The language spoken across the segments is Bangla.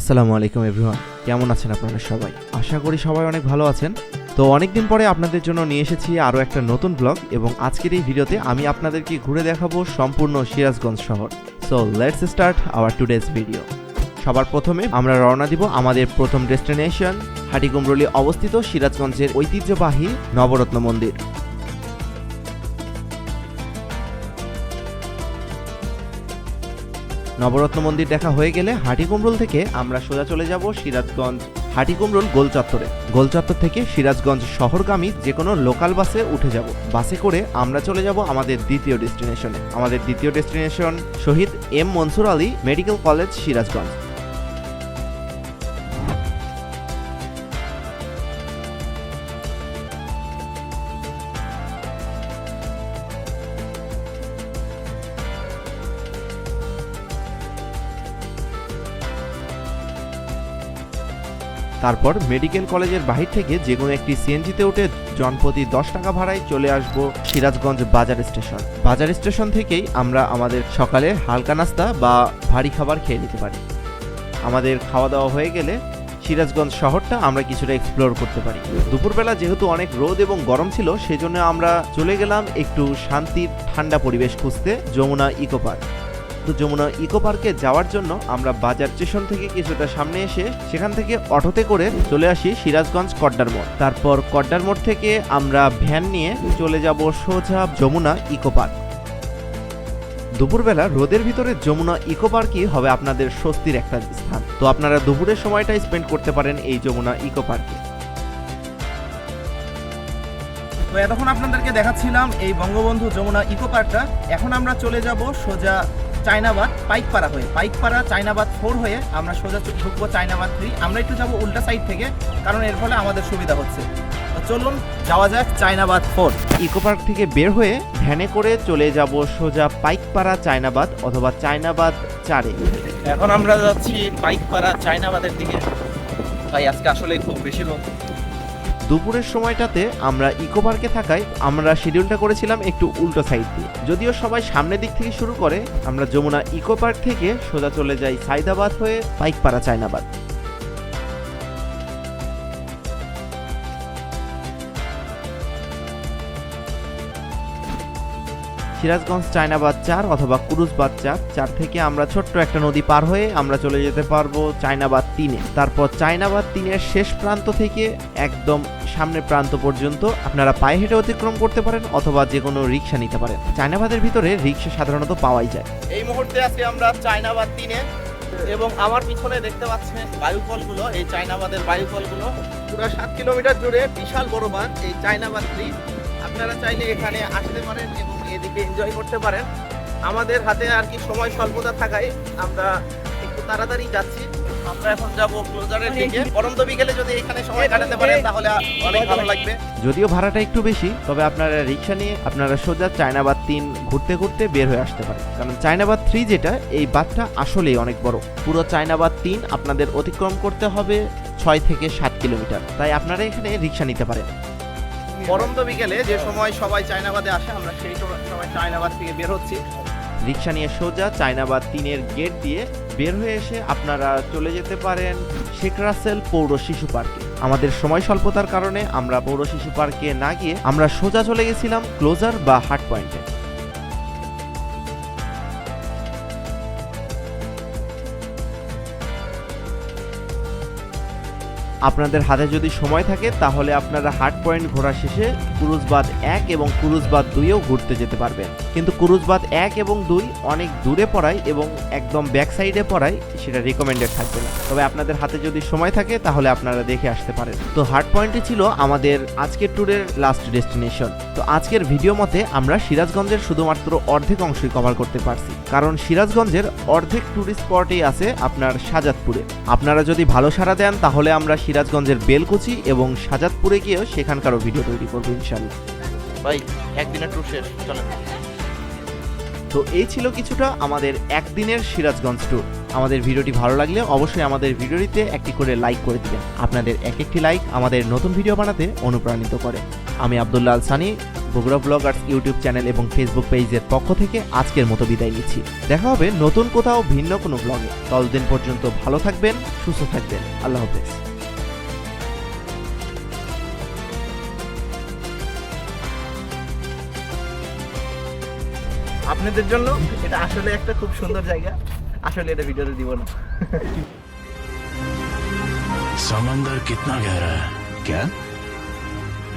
আসসালামু আলাইকুম এভরিওয়ান। কেমন আছেন আপনারা সবাই? আশা করি সবাই অনেক ভালো আছেন। তো অনেকদিন পরে আপনাদের জন্য নিয়ে এসেছি আরও একটা নতুন ব্লগ এবং আজকের এই ভিডিওতে আমি আপনাদেরকে ঘুরে দেখাবো সম্পূর্ণ সিরাজগঞ্জ শহর। So let's start our today's video সবার প্রথমে আমরা রওনা দিব আমাদের প্রথম ডেস্টিনেশন হাটিকুমরলি অবস্থিত সিরাজগঞ্জের ঐতিহ্যবাহী নবরত্ন মন্দির। নবরত্ন মন্দির দেখা হয়ে গেলে হাটিকুমরুল থেকে আমরা সোজা চলে যাব সিরাজগঞ্জ হাটিকুমরুল গোল চত্বরে। গোল চত্বর থেকে সিরাজগঞ্জ শহরগামী যে কোনো লোকাল বাসে উঠে যাব। বাসে করে আমরা চলে যাব আমাদের দ্বিতীয় ডেস্টিনেশনে। আমাদের দ্বিতীয় destination Shahid M Mansur Ali medical college Sirajganj. তারপর মেডিকেল কলেজের বাহির থেকে যে কোনো একটি সিএনজিতে উঠে জনপ্রতি দশ টাকা ভাড়ায় চলে আসব সিরাজগঞ্জ বাজার স্টেশন। বাজার স্টেশন থেকেই আমরা আমাদের সকালে হালকা নাস্তা বা ভারী খাবার খেয়ে নিতে পারি। আমাদের খাওয়া দাওয়া হয়ে গেলে সিরাজগঞ্জ শহরটা আমরা কিছুটা এক্সপ্লোর করতে পারি। দুপুরবেলা যেহেতু অনেক রোদ এবং গরম ছিল, সেজন্য আমরা চলে গেলাম একটু শান্তির ঠান্ডা পরিবেশ খুঁজতে যমুনা ইকো পার্ক। তো যমুনা ইকো পার্কে যাওয়ার জন্য আমরা বাজার স্টেশন থেকে কিছুটা সামনে এসে সেখান থেকে অটোতে করে চলে আসি সিরাজগঞ্জ কড্ডার মোড়। তারপর কড্ডার মোড় থেকে আমরা ভ্যান নিয়ে চলে যাব সোজা যমুনা ইকো পার্ক। দুপুরবেলা রোদের ভিতরে যমুনা ইকো পার্কই হবে আপনাদের স্বস্তির একটা স্থান। তো আপনারা দুপুরের সময়টা স্পেন্ড করতে পারেন এই যমুনা ইকো পার্কে। তো এতক্ষণ আপনাদেরকে দেখাচ্ছিলাম এই বঙ্গবন্ধু যমুনা ইকো পার্কটা। এখন আমরা চলে যাব সোজা চায়নাবাদ পাইকপাড়া হয়ে পাইকপাড়া চায়নাবাদ ফোর হয়ে আমরা সোজা ঢুকবো চায়নাবাদ থ্রি আমরা একটু যাব উল্টা সাইড থেকে কারণ এর ফলে আমাদের সুবিধা হচ্ছে। চলুন যাওয়া যাক চায়নাবাদ ফোর ইকো পার্ক থেকে বের হয়ে ভ্যানে করে চলে যাব সোজা পাইকপাড়া চায়নাবাদ অথবা চায়নাবাদ চারে। এখন আমরা যাচ্ছি পাইকপাড়া চায়নাবাদের দিকে। ভাই আজকে আসলে খুব বেশি রোদ দুপুরের সময়টাতে আমরা ইকো পার্কে থাকায় আমরা শিডিউলটা করেছিলাম একটু উল্টো সাইড দিয়ে। যদিও সবাই সামনের দিক থেকে শুরু করে, আমরা যমুনা ইকো পার্ক থেকে সোজা চলে যাই সাইদাবাদ হয়ে পাইকপাড়া চায়নাবাদ। সিরাজগঞ্জ চায়নাবাদ চার অথবা কুরুজবাদ চার চার থেকে আমরা ছোট্ট একটা নদী পার হয়ে আমরা চলে যেতে পারব চায়নাবাদ তিনে। তারপর চায়নাবাদ তিনের শেষ প্রান্ত থেকে একদম সামনের প্রান্ত পর্যন্ত আপনারা পায়ে হেঁটে অতিক্রম করতে পারেন অথবা যে কোনো রিক্সা নিতে পারেন। চায়নাবাদের ভিতরে রিক্সা সাধারণত পাওয়াই যায়। এই মুহূর্তে আছি আমরা চায়নাবাদ তিনে এবং আমার পিছনে দেখতে পাচ্ছেন বায়ুকলগুলো এই চায়নাবাদের বায়ুকলগুলো পুরো সাত কিলোমিটার জুড়ে বিশাল বড় বাঁধ, এই চায়নাবাদ আপনারা চাইলে এখানে আসতে পারেন এবং এদিকে এনজয় করতে পারেন। আমাদের হাতে আর কি সময় স্বল্পতা থাকায় আমরা একটু তাড়াতাড়ি যাচ্ছি। আমরা এখন যাব ক্লোজারের দিকে। পরন্ত বিকেলে যদি এখানে সময় কাটাতে পারেন তাহলে অনেক ভালো লাগবে। যদিও ভাড়াটা একটু বেশি তবে আপনারা রিক্সা নিয়ে আপনারা সোজা চায়নাবাদ তিন ঘুরতে ঘুরতে বের হয়ে আসতে পারেন। কারণ চায়নাবাদ থ্রি যেটা এই বাদটা আসলেই অনেক বড়। পুরো চায়নাবাদ তিন আপনাদের অতিক্রম করতে হবে ছয় থেকে সাত কিলোমিটার। তাই আপনারা এখানে রিক্সা নিতে পারেন। পরন্ত বিকেলে যে সময় সবাই চায়নাবাদে আসে, আমরা সেই সময় চায়নাবাদ থেকে বের হচ্ছি। রিক্সা নিয়ে সোজা চায়নাবাদ তিনের গেট দিয়ে বের হয়ে এসে আপনারা চলে যেতে পারেন শেখ রাসেল পৌর শিশু পার্কে। আমাদের সময় স্বল্পতার কারণে আমরা পৌর শিশু পার্কে না গিয়ে আমরা সোজা চলে গেছিলাম ক্লোজার বা হার্ট পয়েন্টে। আপনাদের হাতে যদি সময় থাকে, তাহলে আপনারা হার্ট পয়েন্ট ঘোরা শেষে কুরুজবাদ এক এবং কুরুজবাদ দুইও ঘুরতে যেতে পারবেন। কিন্তু কুরুজবাদ এক এবং দুই অনেক দূরে পড়ায় এবং একদম ব্যাক সাইডে পড়ায় সেটা রিকমেন্ডেড থাকবে না। তবে আপনাদের হাতে যদি সময় থাকে, তাহলে আপনারা দেখে আসতে পারেন। তো হার্ট পয়েন্টে ছিল আমাদের আজকের ট্যুরের লাস্ট ডেস্টিনেশন তো আজকের ভিডিও মতে আমরা সিরাজগঞ্জের শুধুমাত্র অর্ধেক অংশই কভার করতে পারছি। কারণ সিরাজগঞ্জের অর্ধেক ট্যুরিস্ট স্পটেই আছে আপনার সাজাদপুরে। আপনারা যদি ভালো সাড়া দেন, তাহলে আমরা সিরাজগঞ্জের বেলকুচি এবং সাজাদপুরে গিয়েও সেখানকারও ভিডিও তৈরি করব ইনশাল্লাহ ভাই একদিনের ট্যুর শেষ চলেন। তো এই ছিল কিছুটা আমাদের একদিনের সিরাজগঞ্জ ট্যুর আমাদের ভিডিওটি ভালো লাগলে অবশ্যই আমাদের ভিডিওটিতে একটি করে লাইক করে দিবেন। আপনাদের এক একটি লাইক আমাদের নতুন ভিডিও বানাতে অনুপ্রাণিত করে। আমি Abdullah Al Sani Bogura bloggers YouTube channel এবং ফেসবুক পেজের পক্ষ থেকে আজকের মতো বিদায় নিচ্ছি। দেখা হবে নতুন কোথাও ভিন্ন কোনো ব্লগে ততদিন পর্যন্ত ভালো থাকবেন সুস্থ থাকবেন। আল্লাহ হাফেজ। আপনাদের জন্য এটা আসলে একটা খুব সুন্দর জায়গা আসলে এটা ভিডিওতে দিব না समंदर कितना गहरा है क्या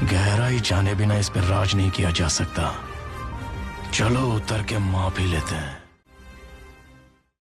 गहराई जाने बिना इस पर राज नहीं किया जा सकता चलो उतर के माप ही लेते हैं